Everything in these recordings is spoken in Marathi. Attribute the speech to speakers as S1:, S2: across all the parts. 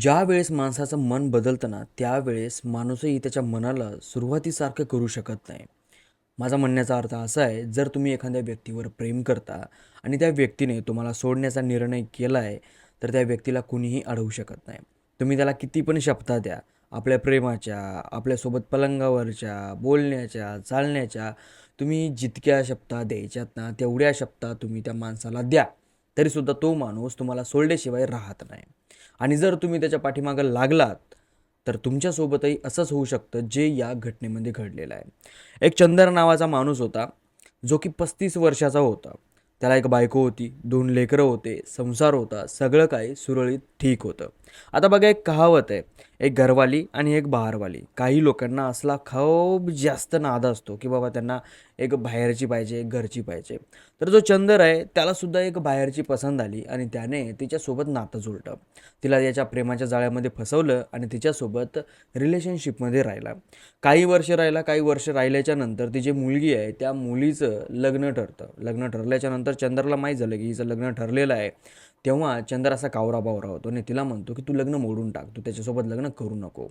S1: ज्या वेळेस माणसाचं मन बदलतं ना त्यावेळेस माणूसही त्याच्या मनाला सुरुवातीसारखं करू शकत नाही. माझा म्हणण्याचा अर्थ असा आहे जर तुम्ही एखाद्या व्यक्तीवर प्रेम करता आणि त्या व्यक्तीने तुम्हाला सोडण्याचा निर्णय केला आहे तर त्या व्यक्तीला कुणीही अडवू शकत नाही. तुम्ही त्याला किती पण शपथा द्या आपल्या प्रेमाच्या आपल्यासोबत पलंगावरच्या बोलण्याच्या चालण्याच्या तुम्ही जितक्या शपथा द्यायच्यात ना तेवढ्या शपथा तुम्ही त्या माणसाला द्या. तरीसुद्धा तो माणूस तुम्हाला सोडल्याशिवाय राहत नाही. आणि जर तुम्ही त्याच्या पाठीमागं लागलात तर तुमच्यासोबतही असंच होऊ शकतं जे या घटनेमध्ये घडलेलं आहे. एक चंदर नावाचा माणूस होता जो की पस्तीस वर्षाचा होता. त्याला एक बायको होती दोन लेकरं होते संसार होता सगळं काही सुरळीत ठीक होतं. आता बघा एक कहावत आहे. एक घरवाली आणि एक बहारवाली. काही लोकांना असला खूप जास्त नाद असतो की बाबा त्यांना एक बाहेरची पाहिजे एक घरची पाहिजे. तर जो चंदर आहे त्यालासुद्धा एक बाहेरची पसंत आली आणि त्याने तिच्यासोबत नातं जुळलं तिला याच्या प्रेमाच्या जाळ्यामध्ये फसवलं आणि तिच्यासोबत रिलेशनशिपमध्ये राहिला. काही वर्ष राहिला काही वर्ष राहिल्याच्या नंतर ती जी मुलगी आहे त्या मुलीचं लग्न ठरतं. लग्न ठरल्याच्या नंतर चंद्रला माहीत झालं की हिचं लग्न ठरलेलं आहे. तेव्हा चंद्र असा कावरा बावरा होतो आणि तिला म्हणतो की तू लग्न मोडून टाक तू त्याच्यासोबत लग्न करू नको.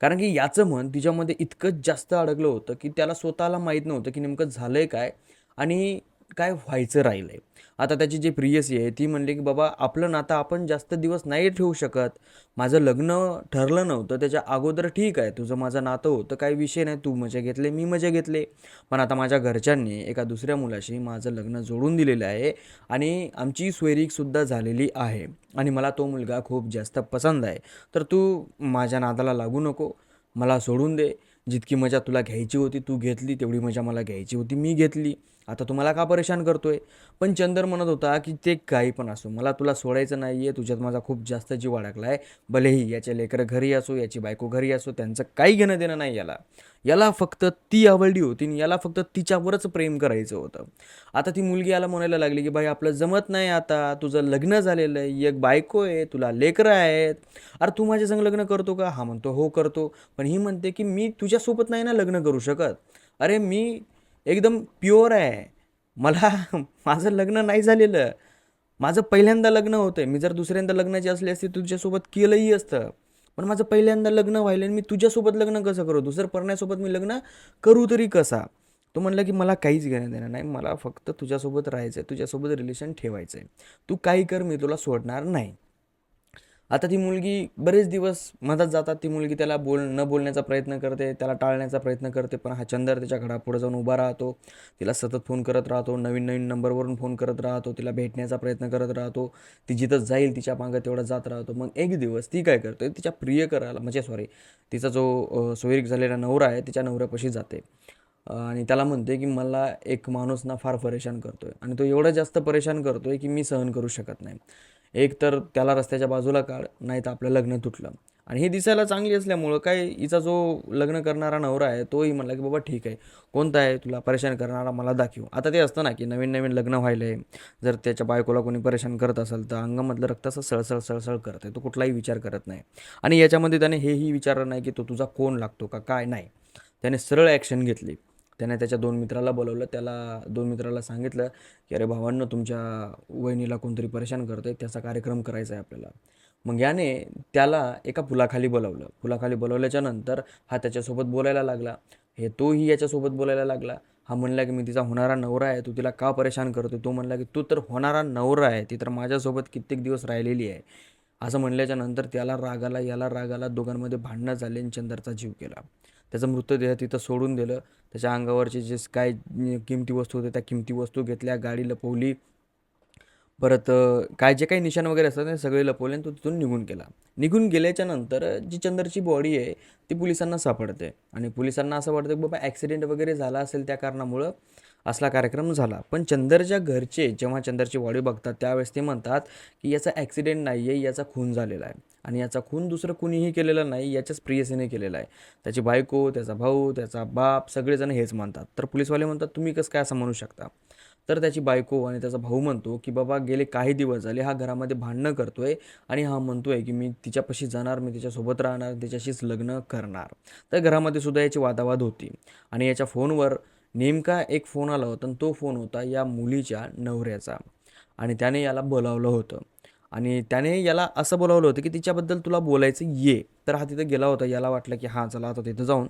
S1: कारण की याचं मन तिच्यामध्ये इतकंच जास्त अडकलं होतं की त्याला स्वतःला माहीत नव्हतं की नेमकं झालं आहे काय. आणि काय व्हायचं राहिलं आहे आता त्याची जी प्रियसी आहे ती म्हणली की बाबा आपलं नातं आपण जास्त दिवस नाही ठेवू शकत. माझं लग्न ठरलं नव्हतं त्याच्या अगोदर ठीक आहे. तुझं माझं नातं होतं काही विषय नाही. तू मजा घेतले मी मजा घेतले. पण आता माझ्या घरच्यांनी एका दुसऱ्या मुलाशी माझं लग्न जोडून दिलेलं आहे आणि आमची सोयरीकसुद्धा झालेली आहे. आणि मला तो मुलगा खूप जास्त पसंद आहे. तर तू माझ्या नादाला लागू नको. मला सोडून दे. जितकी मजा तुला घ्यायची होती तू घेतली. तेवढी मजा मला घ्यायची होती मी घेतली. आता तुम्हाला का परेशान करतोय? पण चंदर म्हणत होता की ते काही पण असो मला तुला सोडायचं नाही आहे तुझ्यात माझा खूप जास्त जीव अडकला आहे भलेही याचे लेकरं घरी असो याची बायको घरी असो त्यांचं काही घेणं देणं नाही याला. याला फक्त ती आवडली होती आणि याला फक्त तिच्यावरच प्रेम करायचं होतं. आता ती मुलगी याला म्हणायला लागली की भाई आपलं जमत नाही आता तुझं लग्न झालेलं आहे एक बायको आहे तुला लेकरं आहेत. अरे तू माझ्या संग लग्न करतो का? हा म्हणतो हो करतो. पण ही म्हणते की मी तुझ्यासोबत नाही ना लग्न करू शकत. अरे मी एकदम प्युअर आहे. मला माझं लग्न नाही झालेलं. माझं पहिल्यांदा लग्न होतं मी जर दुसऱ्यांदा लग्नाची असली असती तुझ्यासोबत केलंही असतं. पण माझं पहिल्यांदा लग्न व्हायलं आणि मी तुझ्यासोबत लग्न कसं करू? दुसरं परण्यासोबत मी लग्न करू तरी कसा? तो म्हणला की मला काहीच घेणं देणं नाही. मला फक्त तुझ्यासोबत राहायचं आहे तुझ्यासोबत रिलेशन ठेवायचं आहे तू काही कर मी तुला सोडणार नाही. आता ती मुलगी बरेच दिवस मधात जातात. ती मुलगी त्याला बोल न बोलण्याचा प्रयत्न करते त्याला टाळण्याचा प्रयत्न करते पण हा चंदर त्याच्या घरापुढे जाऊन उभा राहतो. तिला सतत फोन करत राहतो नवीन नवीन नंबरवरून फोन करत राहतो तिला भेटण्याचा प्रयत्न करत राहतो. ती जिथं जाईल तिच्या मागं तेवढं जात राहतो. मग एक दिवस ती काय करते तिच्या प्रियकराला म्हणजे सॉरी तिचा जो अ, सोयरीक झालेला नवरा आहे तिच्या नवऱ्यापाशी जाते. आणि त्याला म्हणते की मला एक माणूस ना फार परेशान करतो आहे आणि तो एवढा जास्त परेशान करतो आहे की मी सहन करू शकत नाही. एक तर त्याला रस्त्याच्या बाजूला काढ नाही तर आपलं लग्न तुटलं. आणि हे दिसायला चांगली असल्यामुळं काय हिचा जो लग्न करणारा नवरा आहे तोही म्हणला की बाबा ठीक आहे. कोणता आहे? तुला परेशान करणारा मला दाखव. आता ते असतं ना की नवीन नवीन लग्न व्हायलं आहे जर त्याच्या बायकोला कोणी परेशान करत असेल तर अंगामधलं रक्त असं सळसळ सळसळ करत आहे तो कुठलाही विचार करत नाही. आणि याच्यामध्ये त्याने हेही विचारलं नाही की तो तुझा कोण लागतो का काय नाही. त्याने सरळ ॲक्शन घेतली. त्याने त्याच्या दोन मित्राला बोलवलं. त्याला दोन मित्राला सांगितलं की अरे भावांना तुमच्या वहिनीला कोणतरी परेशान करतोय त्याचा कार्यक्रम करायचा आहे आपल्याला. मग याने त्याला एका पुलाखाली बोलवलं. पुलाखाली बोलवल्याच्या नंतर हा त्याच्यासोबत बोलायला लागला. हे तोही याच्यासोबत बोलायला लागला. हा म्हणला की मी तिचा होणारा नवरा आहे तू तिला का परेशान करतो तो म्हणला की तू तर होणारा नवरा आहे ती तर माझ्यासोबत कित्येक दिवस राहिलेली आहे. असं म्हणल्याच्या नंतर त्याला रागाला याला रागाला दोघांमध्ये भांडणं झाले आणि चंदरचा जीव केला त्याचा मृतदेह तिथं सोडून दिलं. त्याच्या अंगावरचे जे काय किमती वस्तू होत्या त्या किमती वस्तू घेतल्या गाडी लपवली. परत काय जे काही निशाण वगैरे असतात ते सगळे लपवले आणि तो तिथून निघून गेला. निघून गेल्याच्यानंतर जी चंदरची बॉडी आहे ती पोलिसांना सापडते. आणि पोलिसांना असं वाटतं की बाबा ॲक्सिडेंट वगैरे झाला असेल त्या कारणामुळं असला कार्यक्रम झाला. पण चंदरच्या घरचे जेव्हा चंदरची बॉडी बघतात त्यावेळेस ते म्हणतात की याचा ॲक्सिडेंट नाही आहे याचा खून झालेला आहे. आणि याचा खून दुसरं कुणीही केलेला नाही याच्याच प्रियसीने केलेला आहे. त्याची बायको त्याचा भाऊ त्याचा बाप सगळेजण हेच म्हणतात. तर पोलीसवाले म्हणतात तुम्ही कसं काय असं म्हणू शकता? तर त्याची बायको आणि त्याचा भाऊ म्हणतो की बाबा गेले काही दिवस झाले हा घरामध्ये भांडणं करतो आहे आणि हा म्हणतो आहे की मी तिच्यापाशी जाणार मी तिच्यासोबत राहणार तिच्याशीच लग्न करणार. तर घरामध्ये सुद्धा याची वादावाद होती. आणि याच्या फोनवर नेमका एक फोन आला होता आणि तो फोन होता या मुलीच्या नवऱ्याचा. आणि त्याने याला बोलावलं होतं. आणि त्याने याला असं बोलावलं होतं की तिच्याबद्दल तुला बोलायचं ये. तर हा तिथं गेला होता. याला वाटलं की हां चला आता तिथं जाऊन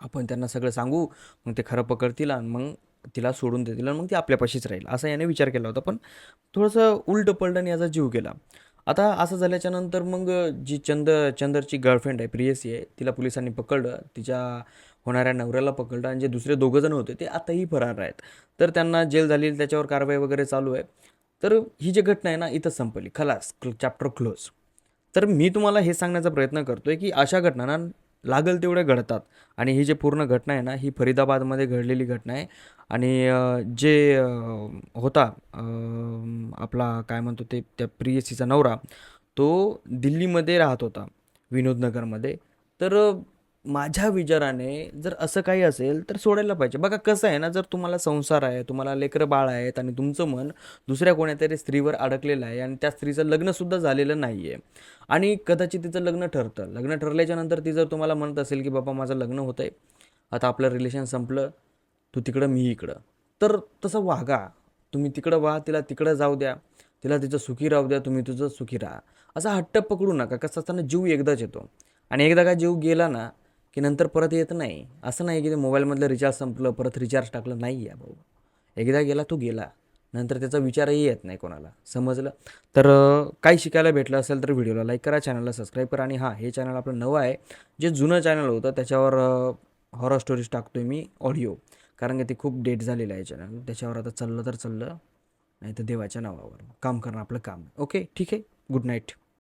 S1: आपण त्यांना सगळं सांगू. मग ते खरं पकडतील आणि मग तिला सोडून देतील आणि मग ती आपल्यापाशीच राहील. असा याने विचार केला होता. पण थोडंसं उलटं याचा जीव गेला. आता असं झाल्याच्यानंतर मग जी चंद चंदरची गर्लफ्रेंड आहे प्रियसी आहे तिला पोलिसांनी पकडलं. तिच्या होणाऱ्या नवऱ्याला पकडलं आणि जे दुसरे दोघं जण होते ते आताही फरार आहेत. तर त्यांना जेल झाली त्याच्यावर कारवाई वगैरे चालू आहे. तर ही जी घटना आहे ना इथं संपली. खलास चॅप्टर क्लोज तर मी तुम्हाला हे सांगण्याचा प्रयत्न करतो आहे की अशा घटना लागल तेवढ्या घडतात. आणि ही जी पूर्ण घटना आहे ना ही फरीदाबादमध्ये घडलेली घटना आहे. आणि जे होता आपला काय म्हणतो ते त्या प्रियसीचा नवरा तो दिल्लीमध्ये राहत होता विनोदनगरमध्ये. तर माझ्या विचाराने जर असं काही असेल तर सोडायला पाहिजे. बघा कसं आहे ना जर तुम्हाला संसार आहे तुम्हाला लेकरं बाळ आहेत आणि तुमचं मन दुसऱ्या कोण्यातरी स्त्रीवर अडकलेलं आहे आणि त्या स्त्रीचं लग्नसुद्धा झालेलं नाही आहे आणि कदाचित तिचं लग्न ठरतं. लग्न ठरल्याच्या नंतर ती जर तुम्हाला म्हणत असेल की बाबा माझं लग्न होतं आहे आता आपलं रिलेशन संपलं. तू तिकडं मी इकडं. तर तसं वागा. तुम्ही तिकडं व्हा तिला तिकडं जाऊ द्या. तिला तिचं सुखी राहू द्या तुम्ही तुझं सुखी राहा. असा हट्ट पकडू नका. कसं असताना जीव एकदाच येतो. आणि एकदा का जीव गेला ना की नंतर परत येत नाही. असं नाही की ते मोबाईलमधलं रिचार्ज संपलं परत रिचार्ज टाकलं नाही आहे भाऊ. एकदा गेला तो गेला. नंतर त्याचा विचारही येत नाही कोणाला. समजलं? तर काही शिकायला भेटलं असेल तर व्हिडिओला लाईक करा चॅनलला सबस्क्राईब करा. आणि हां हे चॅनल आपलं नवं आहे. जे जुनं चॅनल होतं त्याच्यावर हॉरर स्टोरीज टाकतो आहे मी ऑडिओ कारण की ते खूप डेट झालेलं आहे चॅनल त्याच्यावर आता चाललं तर चाललं नाही तर देवाच्या नावावर. काम करणं आपलं काम ओके ठीक आहे? Good night